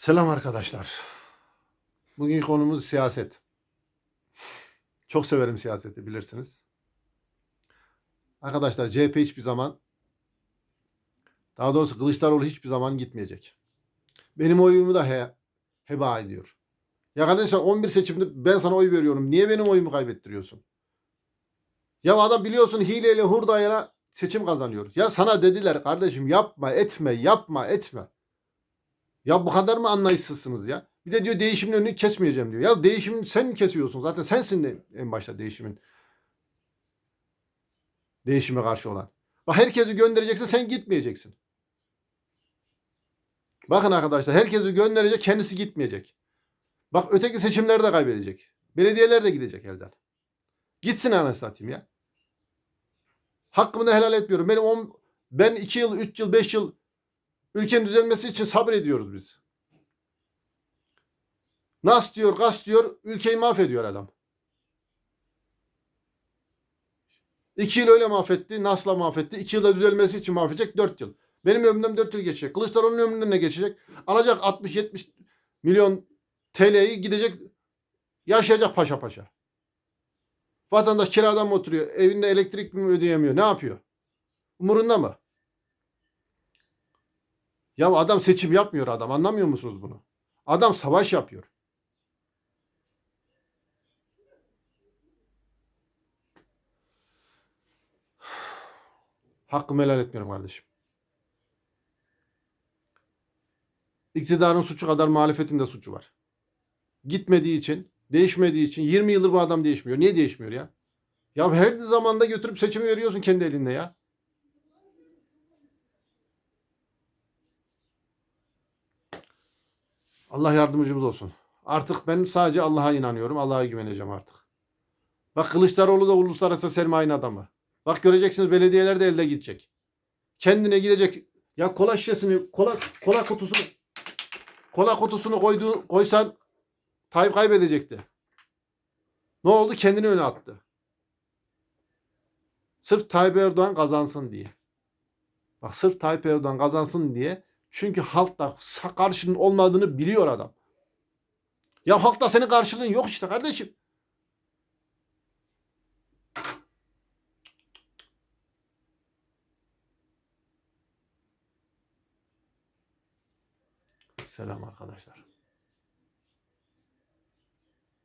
Selam arkadaşlar. Bugün konumuz siyaset. Çok severim siyaseti bilirsiniz. Arkadaşlar CHP hiçbir zaman daha doğrusu Kılıçdaroğlu hiçbir zaman gitmeyecek. Benim oyumu da he, heba ediyor. Ya kardeşler 11 seçimde ben sana oy veriyorum. Niye benim oyumu kaybettiriyorsun? Ya adam biliyorsun hileyle hurdayla seçim kazanıyor. Ya sana dediler kardeşim yapma etme yapma etme. Ya bu kadar mı anlayışsızsınız ya? Bir de diyor değişimin önünü kesmeyeceğim diyor. Ya değişimin sen kesiyorsun? Zaten sensin de en başta değişimin. Değişime karşı olan. Bak herkesi göndereceksin sen gitmeyeceksin. Bakın arkadaşlar herkesi gönderecek kendisi gitmeyecek. Bak öteki seçimleri de kaybedecek. Belediyeler de gidecek elden. Gitsin anasını satayım ya. Hakkımı da helal etmiyorum. Benim on, ben 2 yıl, 3 yıl, 5 yıl ülkenin düzelmesi için sabrediyoruz biz. Nas diyor, gas diyor, ülkeyi mahvediyor adam. İki yıl öyle mahvetti, Nas'la mahvetti. İki yılda düzelmesi için mahvedecek, dört yıl. Benim ömrümden dört yıl geçecek. Kılıçdaroğlu'nun ömründen ne geçecek? Alacak 60-70 milyon TL'yi gidecek, yaşayacak paşa paşa. Vatandaş kiradan mı oturuyor? Evinde elektrik mi ödeyemiyor? Ne yapıyor? Umurunda mı? Ya adam seçim yapmıyor adam. Anlamıyor musunuz bunu? Adam savaş yapıyor. Hakkımı helal etmiyorum kardeşim. İktidarın suçu kadar muhalefetin de suçu var. Gitmediği için, değişmediği için 20 yıldır bu adam değişmiyor. Niye değişmiyor ya? Ya her zamanda götürüp seçimi veriyorsun kendi elinde ya. Allah yardımcımız olsun. Artık ben sadece Allah'a inanıyorum. Allah'a güveneceğim artık. Bak Kılıçdaroğlu da uluslararası sermayenin adamı. Bak göreceksiniz belediyeler de elde gidecek. Kendine gidecek. Ya kola şişesini, kola, kola kutusunu kola kutusunu koydu, koysan Tayyip kaybedecekti. Ne oldu? Kendini öne attı. Sırf Tayyip Erdoğan kazansın diye. Bak sırf Tayyip Erdoğan kazansın diye. Çünkü halkta karşının olmadığını biliyor adam. Ya halkta senin karşılığın yok işte kardeşim. Selam arkadaşlar.